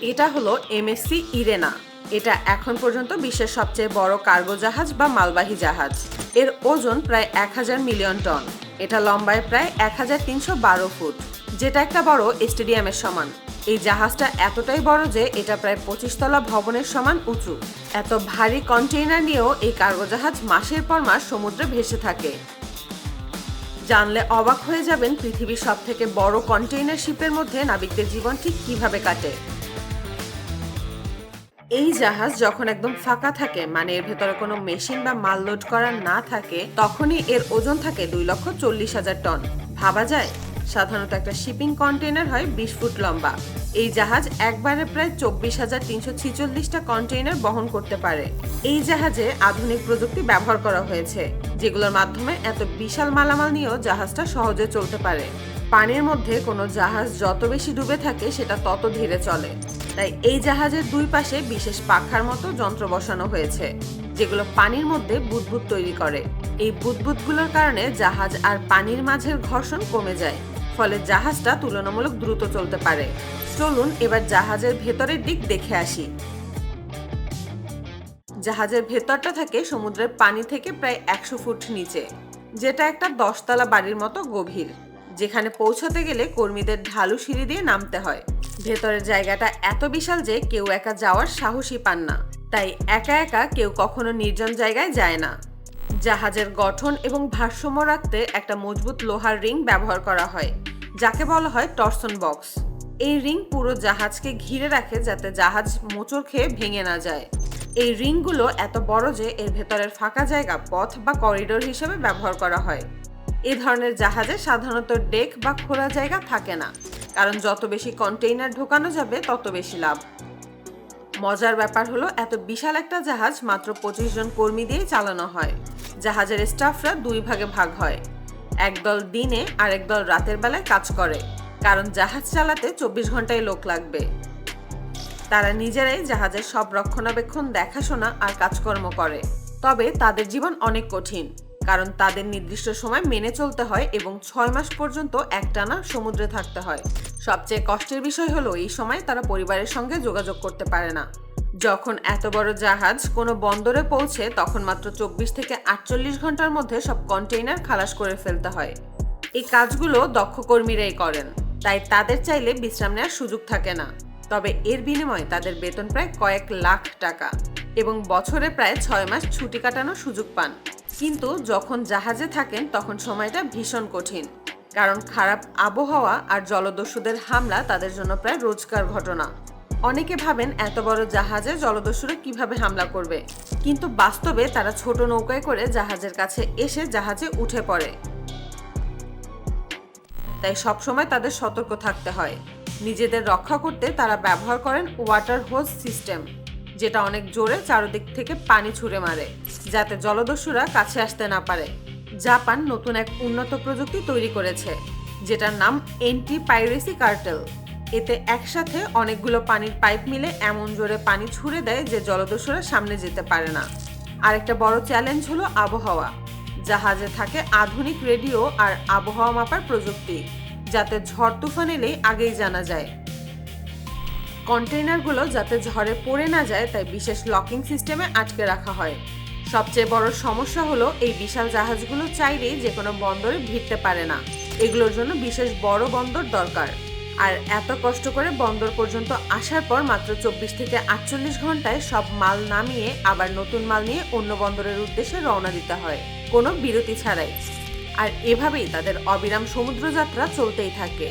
এটা হলো MSc Irena এটা এখন পর্যন্ত বিশ্বের সবচেয়ে বড় কার্গো জাহাজ বা মালবাহী জাহাজ। এর ওজন প্রায় এক হাজার মিলিয়ন টন। এটা লম্বায় প্রায় এক হাজার তিনশো বারো ফুট। যেটা একটা বড় স্টেডিয়ামের সমান। এই জাহাজটা এতটাই বড় যে এটা প্রায় পঁচিশ তলা ভবনের সমান উঁচু। এত ভারী কন্টেইনার নিয়েও এই কার্গো জাহাজ মাসের পর মাস সমুদ্রে ভেসে থাকে। জানলে অবাক হয়ে যাবেন পৃথিবীর সব থেকে বড় কন্টেইনার শিপের মধ্যে নাবিকদের জীবন ঠিক কীভাবে কাটে। এই জাহাজ যখন একদম ফাঁকা থাকে মানে এর ভেতরে কোনো মেশিন বা মাল লোড করা না থাকে, তখনই এর ওজন থাকে দুই লক্ষ চল্লিশ হাজার টন। ভাবা যায়, সাধারণত একটা শিপিং কন্টেইনার হয় বিশ ফুট লম্বা। এই জাহাজ একবারে প্রায় চব্বিশ হাজার তিনশো ছিচল্লিশটা কন্টেইনার বহন করতে পারে। এই জাহাজে আধুনিক প্রযুক্তি ব্যবহার করা হয়েছে, যেগুলোর মাধ্যমে এত বিশাল মালামাল নিয়েও জাহাজটা সহজে চলতে পারে। পানির মধ্যে কোনো জাহাজ যত বেশি ডুবে থাকে, সেটা তত ধীরে চলে। তাই এই জাহাজের দুই পাশে বিশেষ পাখার মতো যন্ত্র বসানো হয়েছে, যেগুলো পানির মধ্যে বুদবুদ তৈরি করে। এই বুদবুদগুলোর কারণে জাহাজ আর পানির মাঝের ঘর্ষণ কমে যায়, ফলে জাহাজটা তুলনামূলক দ্রুত চলতে পারে। চলুন এবার জাহাজের ভেতরের দিক দেখে আসি। জাহাজের ভেতরটা থাকে সমুদ্রের পানি থেকে প্রায় একশো ফুট নিচে, যেটা একটা দশতলা বাড়ির মতো গভীর। যেখানে পৌঁছতে গেলে কর্মীদের ঢালু সিঁড়ি দিয়ে নামতে হয়। ভেতরের জায়গাটা এত বিশাল যে কেউ একা যাওয়ার সাহসই পান না। তাই একা একা কেউ কখনো নির্জন জায়গায় যায় না। জাহাজের গঠন এবং ভারসাম্য রাখতে একটা মজবুত লোহার রিং ব্যবহার করা হয়, যাকে বলা হয় টর্সন বক্স। এই রিং পুরো জাহাজকে ঘিরে রাখে যাতে জাহাজ মোচড় খেয়ে ভেঙে না যায়। এই রিংগুলো এত বড় যে এর ভেতরের ফাঁকা জায়গা পথ বা করিডোর হিসেবে ব্যবহার করা হয়। এই ধরনের জাহাজে সাধারণত ডেক বা খোলা জায়গা থাকে না, কারণ যত বেশি কন্টেইনার ঢোকানো যাবে, তত বেশি লাভ। মজার ব্যাপার হলো, এত বিশাল একটা জাহাজ মাত্র পঁচিশ জন কর্মী দিয়ে চালানো হয়। জাহাজের স্টাফরা দুই ভাগে ভাগ হয়। একদল দিনে, আর একদল রাতের বেলায় কাজ করে, কারণ জাহাজ চালাতে চব্বিশ ঘন্টায় লোক লাগবে। তারা নিজেরাই জাহাজের সব রক্ষণাবেক্ষণ, দেখাশোনা আর কাজকর্ম করে। তবে তাদের জীবন অনেক কঠিন। কারণ তাদের নির্দিষ্ট সময় মেনে চলতে হয় এবং ছয় মাস পর্যন্ত একটানা সমুদ্রে থাকতে হয়। সবচেয়ে কষ্টের বিষয় হলো এই সময় তারা পরিবারের সঙ্গে যোগাযোগ করতে পারে না। যখন এত বড় জাহাজ কোনো বন্দরে পৌঁছে, তখন মাত্র চব্বিশ থেকে আটচল্লিশ ঘণ্টার মধ্যে সব কন্টেইনার খালাস করে ফেলতে হয়। এই কাজগুলো দক্ষ কর্মীরাই করেন, তাই তাদের চাইলে বিশ্রাম নেওয়ার সুযোগ থাকে না। তবে এর বিনিময়ে তাদের বেতন প্রায় কয়েক লাখ টাকা এবং বছরে প্রায় ছয় মাস ছুটি কাটানোর সুযোগ পান। কিন্তু যখন জাহাজে থাকেন, তখন সময়টা ভীষণ কঠিন। কারণ খারাপ আবহাওয়া আর জলদস্যুদের হামলা তাদের জন্য প্রায় রোজকার ঘটনা। অনেকে ভাবেন, এত বড় জাহাজে জলদস্যুরা কীভাবে হামলা করবে? কিন্তু বাস্তবে তারা ছোট নৌকায় করে জাহাজের কাছে এসে জাহাজে উঠে পড়ে। তাই সবসময় তাদের সতর্ক থাকতে হয়। নিজেদের রক্ষা করতে তারা ব্যবহার করেন ওয়াটার হোজ সিস্টেম। যেটা অনেক জোরে চারদিক থেকে পানি ছুঁড়ে মারে, যাতে জলদস্যুরা কাছে আসতে না পারে। জাপান নতুন এক উন্নত প্রযুক্তি তৈরি করেছে, যেটার নাম এন্টি পাইরেসি কার্টেল। এতে একসাথে অনেকগুলো পানির পাইপ মিলে এমন জোরে পানি ছুঁড়ে দেয় যে জলদস্যুরা সামনে যেতে পারে না। আরেকটা বড় চ্যালেঞ্জ হলো আবহাওয়া। জাহাজে থাকে আধুনিক রেডিও আর আবহাওয়া মাপার প্রযুক্তি, যাতে ঝড় তুফান এলেই আগেই জানা যায়। কন্টেইনারগুলো যাতে ঝড়ে পড়ে না যায়, তাই বিশেষ লকিং সিস্টেমে আটকে রাখা হয়। সবচেয়ে বড় সমস্যা হলো, এই বিশাল জাহাজগুলো চাইলেই যে কোনো বন্দরে ভিড়তে পারে না। এগুলোর জন্য বিশেষ বড় বন্দর দরকার। আর এত কষ্ট করে বন্দর পর্যন্ত আসার পর মাত্র চব্বিশ থেকে আটচল্লিশ ঘন্টায় সব মাল নামিয়ে, আবার নতুন মাল নিয়ে অন্য বন্দরের উদ্দেশ্যে রওনা দিতে হয়, কোনো বিরতি ছাড়াই। আর এভাবেই তাদের অবিরাম সমুদ্রযাত্রা চলতেই থাকে।